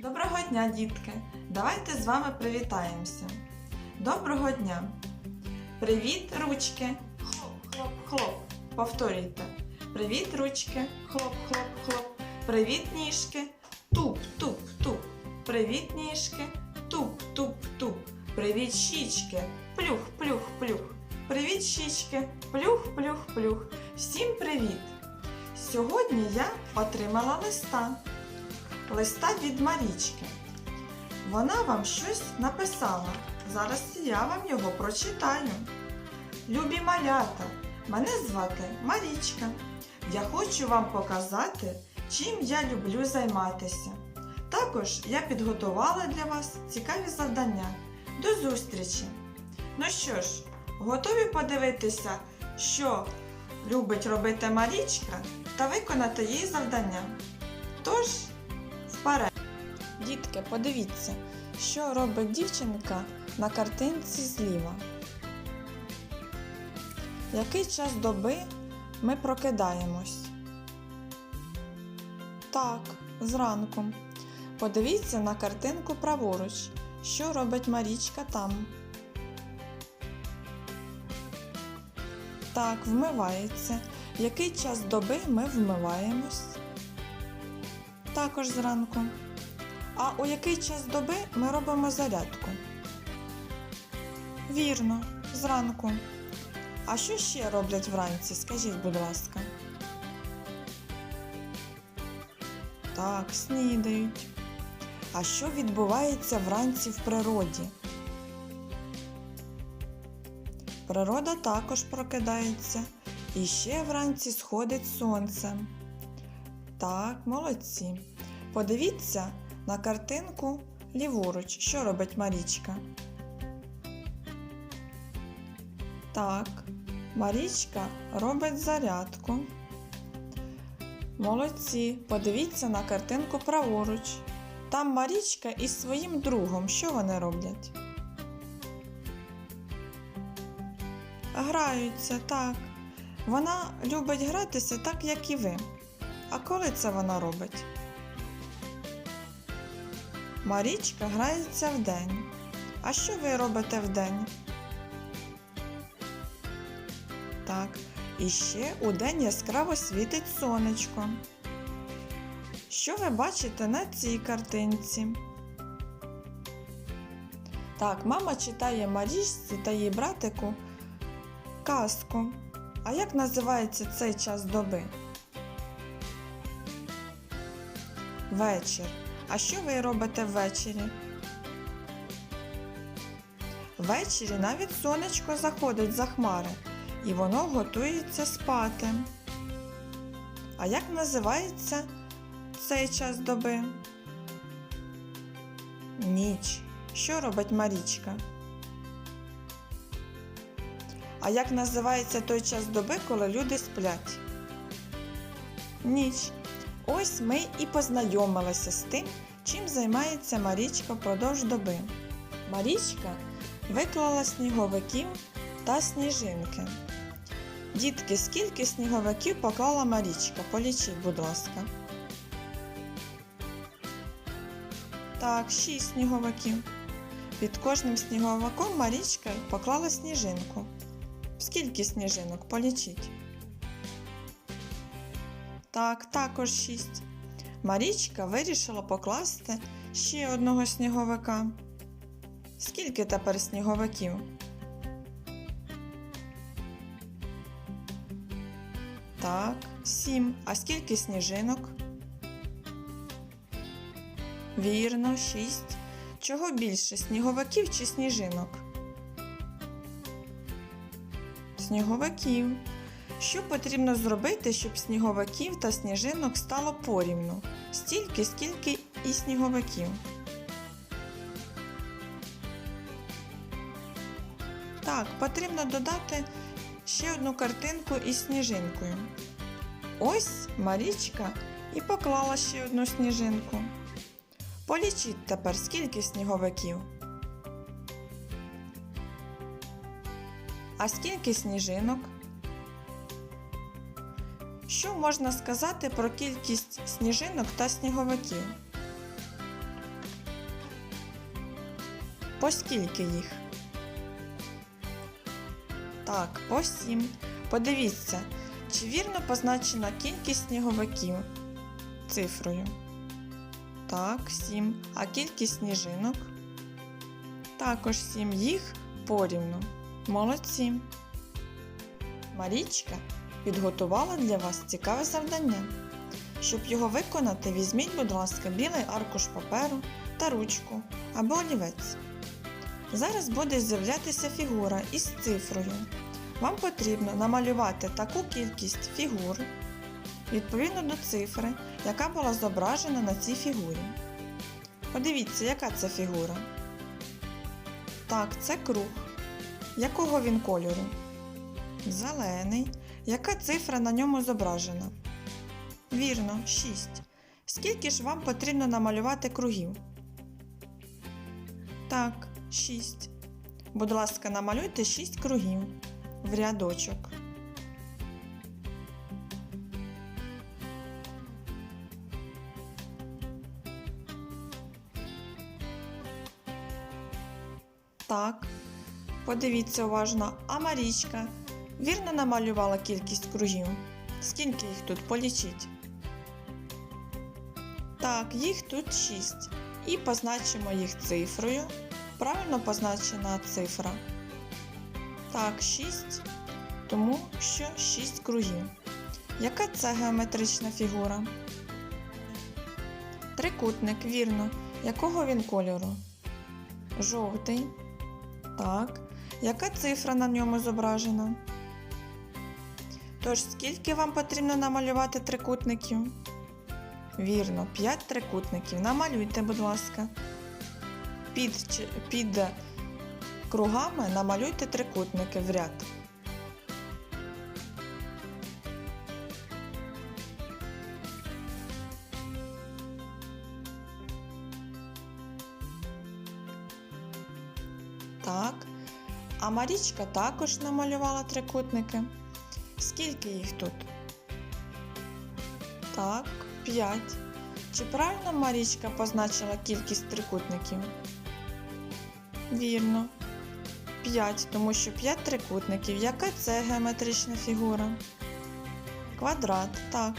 Доброго дня, дітки! Давайте з вами привітаємося. Доброго дня! Привіт, ручки! Хлоп, хлоп, хлоп. Повторюйте. Привіт, ручки! Хлоп, хлоп, хлоп. Привіт, ніжки! Туп, туп, туп. Привіт, ніжки! Туп, туп, туп. Привіт, щічки! Плюх, плюх, плюх. Привіт, щічки! Плюх, плюх, плюх. Всім привіт! Сьогодні я отримала листа. Листа від Марічки. Вона вам щось написала. Зараз я вам його прочитаю. Любі малята, мене звати Марічка. Я хочу вам показати, чим я люблю займатися. Також я підготувала для вас цікаві завдання. До зустрічі! Ну що ж, готові подивитися, що любить робити Марічка та виконати її завдання. Тож, вперед! Дітки, подивіться, що робить дівчинка на картинці зліва. Який час доби ми прокидаємось? Так, зранку. Подивіться на картинку праворуч. Що робить Марічка там? Так, вмивається. Який час доби ми вмиваємось? Також зранку. А у який час доби ми робимо зарядку? Вірно, зранку. А що ще роблять вранці? Скажіть, будь ласка. Так, снідають. А що відбувається вранці в природі? Природа також прокидається. І ще вранці сходить сонце. Так, молодці. Подивіться на картинку ліворуч. Що робить Марічка? Так, Марічка робить зарядку. Молодці. Подивіться на картинку праворуч. Там Марічка із своїм другом. Що вони роблять? Граються, так. Вона любить гратися так, як і ви. А коли це вона робить? Марічка грається вдень. А що ви робите вдень? Так, і ще удень яскраво світить сонечко. Що ви бачите на цій картинці? Так, мама читає Марічці та її братику казку. А як називається цей час доби? Вечір. А що ви робите ввечері? Ввечері навіть сонечко заходить за хмари, і воно готується спати. А як називається цей час доби? Ніч. Що робить Марічка? А як називається той час доби, коли люди сплять? Ніч. Ось ми і познайомилися з тим, чим займається Марічка впродовж доби. Марічка виклала сніговиків та сніжинки. Дітки, скільки сніговиків поклала Марічка? Полічіть, будь ласка. Так, шість сніговиків. Під кожним сніговиком Марічка поклала сніжинку. Скільки сніжинок? Полічіть. Так, також шість. Марічка вирішила покласти ще одного сніговика. Скільки тепер сніговиків? Так, сім. А скільки сніжинок? Вірно, шість. Чого більше сніговиків чи сніжинок? Сніговиків. Що потрібно зробити, щоб сніговиків та сніжинок стало порівну? Стільки, скільки і сніговиків. Так, потрібно додати ще одну картинку із сніжинкою. Ось Марічка і поклала ще одну сніжинку. Полічіть тепер, скільки сніговиків. А скільки сніжинок? Що можна сказати про кількість сніжинок та сніговиків? По скільки їх? Так, по сім. Подивіться, чи вірно позначена кількість сніговиків цифрою? Так, сім. А кількість сніжинок? Також сім. Їх порівну. Молодці. Марічка підготувала для вас цікаве завдання. Щоб його виконати, візьміть, будь ласка, білий аркуш паперу та ручку або олівець. Зараз буде з'являтися фігура із цифрою. Вам потрібно намалювати таку кількість фігур відповідно до цифри, яка була зображена на цій фігурі. Подивіться, яка це фігура. Так, це круг. Якого він кольору? Зелений. Яка цифра на ньому зображена? Вірно, 6. Скільки ж вам потрібно намалювати кругів? Так, 6. Будь ласка, намалюйте 6 кругів в рядочок. Так, подивіться уважно, а Марічка вірно намалювала кількість кругів. Скільки їх тут полічіть? Так, їх тут 6. І позначимо їх цифрою. Правильно позначена цифра. Так, 6, тому що 6 кругів. Яка це геометрична фігура? Трикутник, вірно. Якого він кольору? Жовтий. Так. Яка цифра на ньому зображена? Тож, скільки вам потрібно намалювати трикутників? Вірно, 5 трикутників. Намалюйте, будь ласка. Під, під кругами намалюйте трикутники в ряд. Так. А Марічка також намалювала трикутники. Скільки їх тут? Так, 5. Чи правильно Марічка позначила кількість трикутників? Вірно. 5, тому що 5 трикутників. Яка це геометрична фігура? Квадрат, так.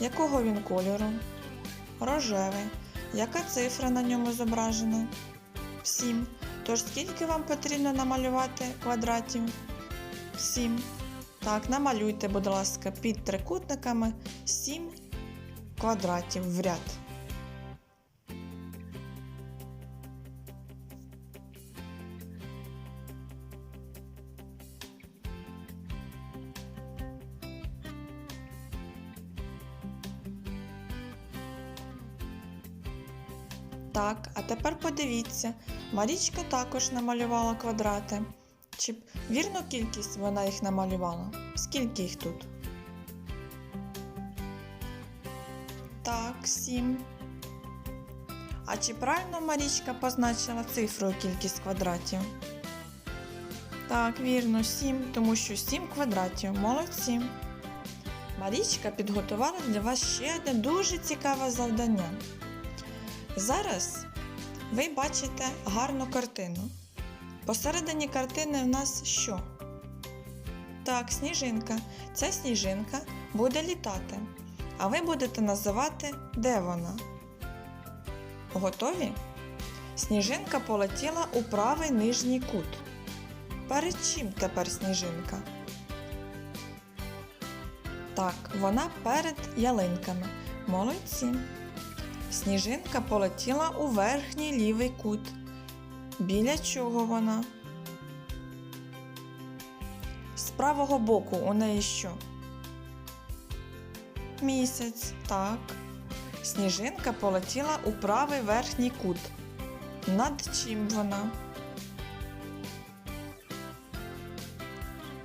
Якого він кольору? Рожевий. Яка цифра на ньому зображена? 7. Тож скільки вам потрібно намалювати квадратів? 7. Так, намалюйте, будь ласка, під трикутниками 7 квадратів в ряд. Так, а тепер подивіться, Марічка також намалювала квадрати. Чи вірну кількість вона їх намалювала? Скільки їх тут? Так, сім. А чи правильно Марічка позначила цифрою кількість квадратів? Так, вірно, 7, тому що 7 квадратів. Молодці. Марічка підготувала для вас ще одне дуже цікаве завдання. Зараз ви бачите гарну картину. Посередині картини в нас що? Так, сніжинка. Ця сніжинка буде літати. А ви будете називати, де вона? Готові? Сніжинка полетіла у правий нижній кут. Перед чим тепер сніжинка? Так, вона перед ялинками. Молодці. Сніжинка полетіла у верхній лівий кут. Біля чого вона? З правого боку у неї що? Місяць, так. Сніжинка полетіла у правий верхній кут. Над чим вона?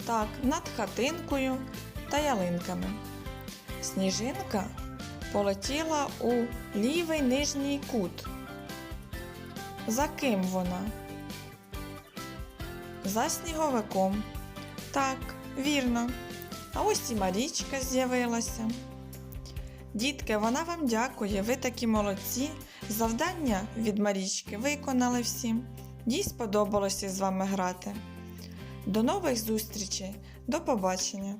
Так, над хатинкою та ялинками. Сніжинка полетіла у лівий нижній кут. За ким вона? За сніговиком. Так, вірно. А ось і Марічка з'явилася. Дітки, вона вам дякує, ви такі молодці. Завдання від Марічки виконали всі. Дій сподобалося з вами грати. До нових зустрічей, до побачення!